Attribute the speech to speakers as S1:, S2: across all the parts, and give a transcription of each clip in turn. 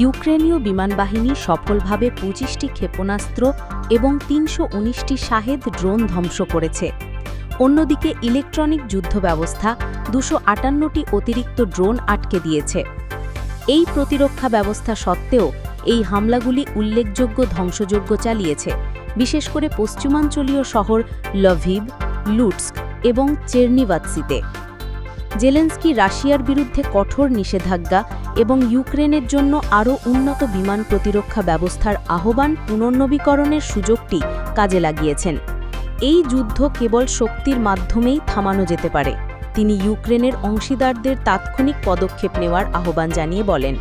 S1: ইউক্রেনীয় বিমানবাহিনী সফলভাবে পঁচিশটি ক্ষেপণাস্ত্র এবং তিনশো উনিশটি শাহেদ ড্রোন ধ্বংস করেছে। অন্যদিকে ইলেকট্রনিক যুদ্ধ ব্যবস্থা দুশো আটান্নটি অতিরিক্ত ড্রোন আটকে দিয়েছে। এই প্রতিরক্ষা ব্যবস্থা সত্ত্বেও এই হামলাগুলি উল্লেখযোগ্য ধ্বংসযোগ্য চালিয়েছে, বিশেষ করে পশ্চিমাঞ্চলীয় শহর লভিব লুটস্ক এবং চেরনিভাৎসিতে। জেলেন্সকি রাশিয়ার বিরুদ্ধে কঠোর নিষেধাজ্ঞা এবং ইউক্রেনের জন্য আরও উন্নত বিমান প্রতিরক্ষা ব্যবস্থার আহ্বান পুনর্নবীকরণের সুযোগটি কাজে লাগিয়েছেন। এই যুদ্ধ কেবল শক্তির মাধ্যমেই থামানো যেতে পারে, তিনি ইউক্রেনের অংশীদারদের তাৎক্ষণিক পদক্ষেপ নেওয়ার আহ্বান জানিয়ে বলেন।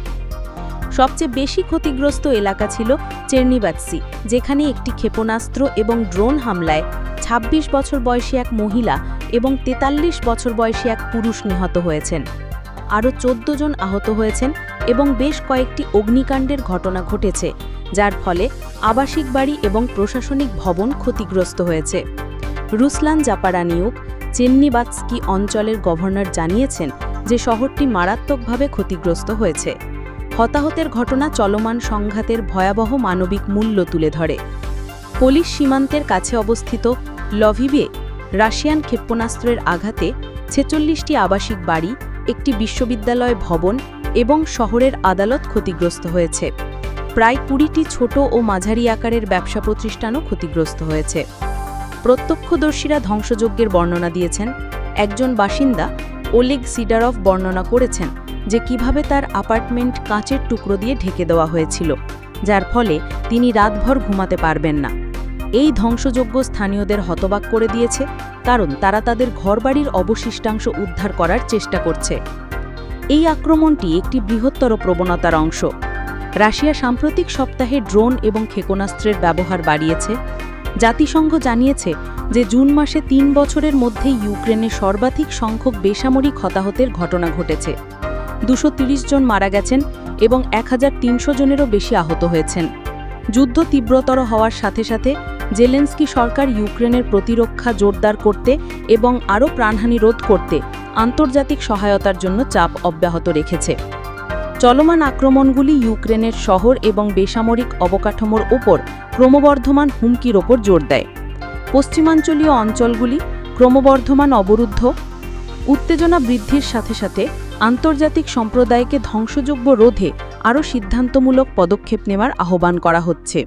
S1: সবচেয়ে বেশি ক্ষতিগ্রস্ত এলাকা ছিল চেরনিবাৎসি, যেখানে একটি ক্ষেপণাস্ত্র এবং ড্রোন হামলায় ২৬ বছর বয়সী এক মহিলা এবং ৪৩ বছর বয়সী এক পুরুষ নিহত হয়েছেন। আরও চোদ্দ জন আহত হয়েছেন এবং বেশ কয়েকটি অগ্নিকাণ্ডের ঘটনা ঘটেছে, যার ফলে আবাসিক বাড়ি এবং প্রশাসনিক ভবন ক্ষতিগ্রস্ত হয়েছে। রুসলান জাপারানিউক চেন্নিবাৎস্কি অঞ্চলের গভর্নর জানিয়েছেন যে শহরটি মারাত্মকভাবে ক্ষতিগ্রস্ত হয়েছে। হতাহতের ঘটনা চলমান সংঘাতের ভয়াবহ মানবিক মূল্য তুলে ধরে। পোলিশ সীমান্তের কাছে অবস্থিত লভিবে রাশিয়ান ক্ষেপণাস্ত্রের আঘাতে ছেচল্লিশটি আবাসিক বাড়ি, একটি বিশ্ববিদ্যালয় ভবন এবং শহরের আদালত ক্ষতিগ্রস্ত হয়েছে। প্রায় কুড়িটি ছোট ও মাঝারি আকারের ব্যবসা প্রতিষ্ঠানও ক্ষতিগ্রস্ত হয়েছে। প্রত্যক্ষদর্শীরা ধ্বংসযজ্ঞের বর্ণনা দিয়েছেন। একজন বাসিন্দা ওলেগ সিডারফ বর্ণনা করেছেন যে কীভাবে তার অ্যাপার্টমেন্ট কাঁচের টুকরো দিয়ে ঢেকে দেওয়া হয়েছিল, যার ফলে তিনি রাতভর ঘুমাতে পারবেন না। এই ধ্বংসযজ্ঞ স্থানীয়দের হতবাক করে দিয়েছে, কারণ তারা তাদের ঘরবাড়ির অবশিষ্টাংশ উদ্ধার করার চেষ্টা করছে। এই আক্রমণটি একটি বৃহত্তর প্রবণতার অংশ। রাশিয়া সাম্প্রতিক সপ্তাহে ড্রোন এবং ক্ষেপণাস্ত্রের ব্যবহার বাড়িয়েছে। জাতিসংঘ জানিয়েছে যে জুন মাসে তিন বছরের মধ্যে ইউক্রেনে সর্বাধিক সংখ্যক বেসামরিক হতাহতের ঘটনা ঘটেছে। দুশো জন মারা গেছেন এবং এক হাজার তিনশো জনেরও বেশি আহত হয়েছেন। যুদ্ধ তীব্রতর হওয়ার সাথে সাথে জেলেন্সকি সরকার ইউক্রেনের প্রতিরক্ষা জোরদার করতে এবং আরও প্রাণহানি রোধ করতে আন্তর্জাতিক সহায়তার জন্য চাপ অব্যাহত রেখেছে। চলমান আক্রমণগুলি ইউক্রেনের শহর এবং বেসামরিক অবকাঠামোর ওপর ক্রমবর্ধমান হুমকির ওপর জোর দেয়। পশ্চিমাঞ্চলীয় অঞ্চলগুলি ক্রমবর্ধমান অবরুদ্ধ, উত্তেজনা বৃদ্ধির সাথে সাথে আন্তর্জাতিক সম্প্রদায়কে ধ্বংসযোগ্য রোধে আরও সিদ্ধান্তমূলক পদক্ষেপ নেওয়ার আহ্বান করা হচ্ছে।